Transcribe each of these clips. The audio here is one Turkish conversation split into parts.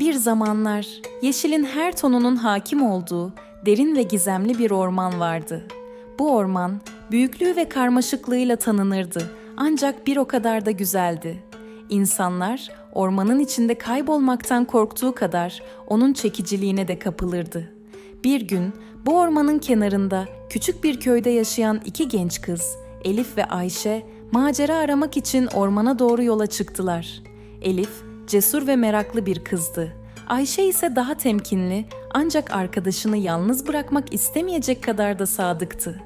Bir zamanlar yeşilin her tonunun hakim olduğu derin ve gizemli bir orman vardı. Bu orman büyüklüğü ve karmaşıklığıyla tanınırdı ancak bir o kadar da güzeldi. İnsanlar ormanın içinde kaybolmaktan korktuğu kadar onun çekiciliğine de kapılırdı. Bir gün bu ormanın kenarında küçük bir köyde yaşayan iki genç kız, Elif ve Ayşe, macera aramak için ormana doğru yola çıktılar. Elif, cesur ve meraklı bir kızdı. Ayşe ise daha temkinli ancak arkadaşını yalnız bırakmak istemeyecek kadar da sadıktı.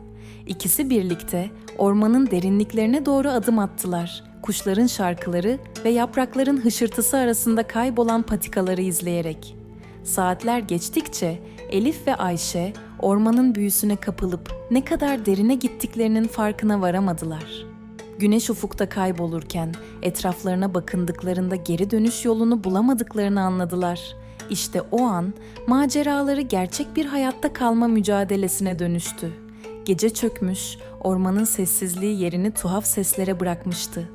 İkisi birlikte ormanın derinliklerine doğru adım attılar. Kuşların şarkıları ve yaprakların hışırtısı arasında kaybolan patikaları izleyerek. Saatler geçtikçe Elif ve Ayşe ormanın büyüsüne kapılıp ne kadar derine gittiklerinin farkına varamadılar. Güneş ufukta kaybolurken etraflarına bakındıklarında geri dönüş yolunu bulamadıklarını anladılar. İşte o an maceraları gerçek bir hayatta kalma mücadelesine dönüştü. Gece çökmüş, ormanın sessizliği yerini tuhaf seslere bırakmıştı.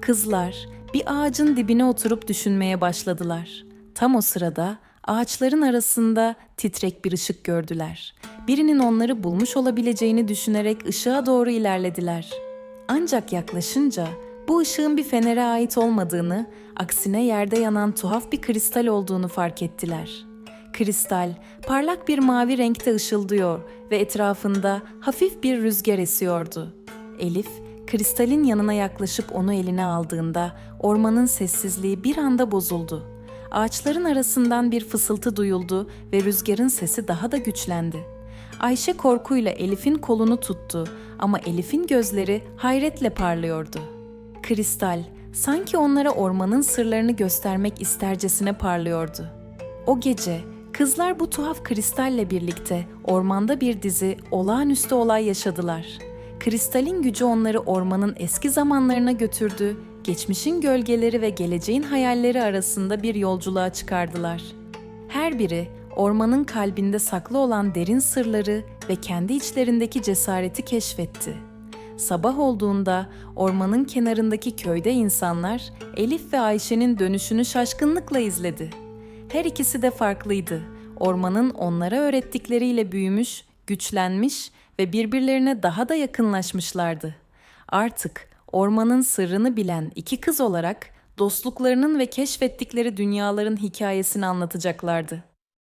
Kızlar bir ağacın dibine oturup düşünmeye başladılar. Tam o sırada ağaçların arasında titrek bir ışık gördüler. Birinin onları bulmuş olabileceğini düşünerek ışığa doğru ilerlediler. Ancak yaklaşınca bu ışığın bir fenere ait olmadığını, aksine yerde yanan tuhaf bir kristal olduğunu fark ettiler. Kristal parlak bir mavi renkte ışıldıyor ve etrafında hafif bir rüzgar esiyordu. Elif, kristalin yanına yaklaşıp onu eline aldığında ormanın sessizliği bir anda bozuldu. Ağaçların arasından bir fısıltı duyuldu ve rüzgarın sesi daha da güçlendi. Ayşe korkuyla Elif'in kolunu tuttu ama Elif'in gözleri hayretle parlıyordu. Kristal sanki onlara ormanın sırlarını göstermek istercesine parlıyordu. O gece kızlar bu tuhaf kristalle birlikte ormanda bir dizi olağanüstü olay yaşadılar. Kristalin gücü onları ormanın eski zamanlarına götürdü, geçmişin gölgeleri ve geleceğin hayalleri arasında bir yolculuğa çıkardılar. Her biri ormanın kalbinde saklı olan derin sırları ve kendi içlerindeki cesareti keşfetti. Sabah olduğunda ormanın kenarındaki köyde insanlar Elif ve Ayşe'nin dönüşünü şaşkınlıkla izledi. Her ikisi de farklıydı. Ormanın onlara öğrettikleriyle büyümüş, güçlenmiş ve birbirlerine daha da yakınlaşmışlardı. Artık ormanın sırrını bilen iki kız olarak dostluklarının ve keşfettikleri dünyaların hikayesini anlatacaklardı.